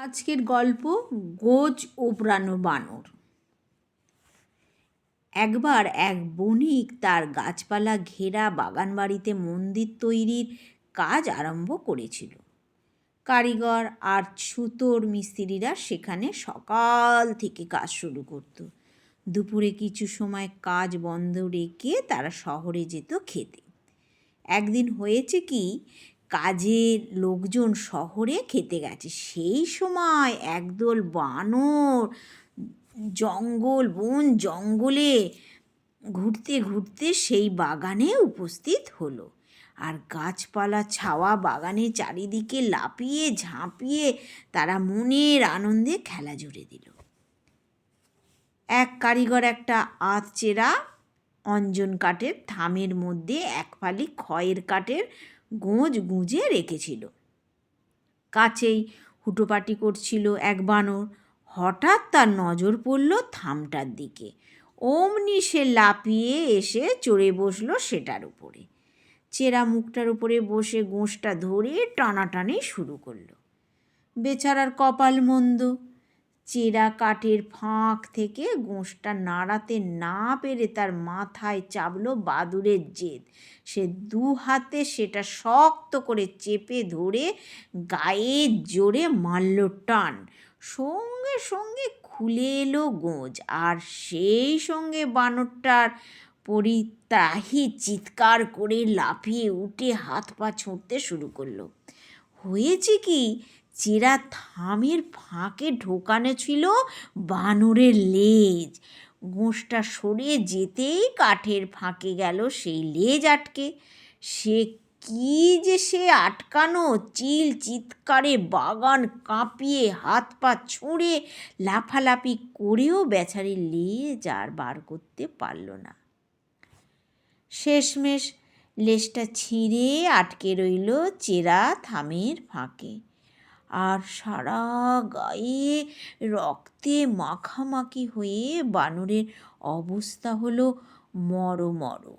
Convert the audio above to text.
আজকের গল্প গোজ ওবরানো বানর। একবার এক বণিক তার গাছপালা ঘেরা বাগানবাড়িতে মন্দির তৈরির কাজ আরম্ভ করেছিল। কারিগর আর সুতোর মিস্ত্রিরা সেখানে সকাল থেকে কাজ শুরু করত। দুপুরে কিছু সময় কাজ বন্ধ রেখে তারা শহরে যেত খেতে। একদিন হয়েছে কি কাজের লোকজন শহরে খেতে গেছে। সেই সময় একদল বানর জঙ্গল, বন জঙ্গলে ঘুরতে ঘুরতে সেই বাগানে উপস্থিত হলো। আর গাছপালা ছাওয়া বাগানে চারিদিকে লাপিয়ে ঝাঁপিয়ে তারা মনের আনন্দে খেলা জুড়ে দিল। এক কারিগর, একটা আধচেরা অঞ্জন কাঠের থামের মধ্যে এক ফালি খয়ের কাঠের গোঁজ গুঁজে রেখেছিল। কাছেই হুটোপাটি করছিল এক বানর। হঠাৎ তার নজর পড়ল থামটার দিকে। অমনি সে লাপিয়ে এসে চড়ে বসল সেটার উপরে। চেরা মুখটার উপরে বসে গোঁসটা ধরে টানাটানি শুরু করল। বেচারার কপাল মন্দ। চেরা কাঠের ফাঁক থেকে গোঁসটা নাড়াতে না পেরে তার মাথায় চাপলো বাদুরের জেদ। সে দু হাতে সেটা শক্ত করে চেপে ধরে গায়ে জোরে মারল টান। সঙ্গে সঙ্গে খুলে এলো গোঁজ আর সেই সঙ্গে বানরটার পরিত্রাহী চিৎকার করে লাফিয়ে উঠে হাত পা ছুঁড়তে শুরু করল। হয়েছে কি? চেরা থামের ফাঁকে ঢোকানো ছিল বানরের লেজ। গোঁসটা সরে যেতেই কাঠের ফাঁকে গেল সেই লেজ আটকে। সে কি যে সে আটকানো, চিল চিৎকারে বাগান কাঁপিয়ে হাত পা ছুঁড়ে লাফালাফি করেও বেচারি লেজ আর বার করতে পারল না। শেষমেশ লেজটা ছিঁড়ে আটকে রইল চেরা থামের ফাঁকে। আর সারা গায়ে রক্তে মাখামাখি হয়ে বানরের অবস্থা হলো মরো মরো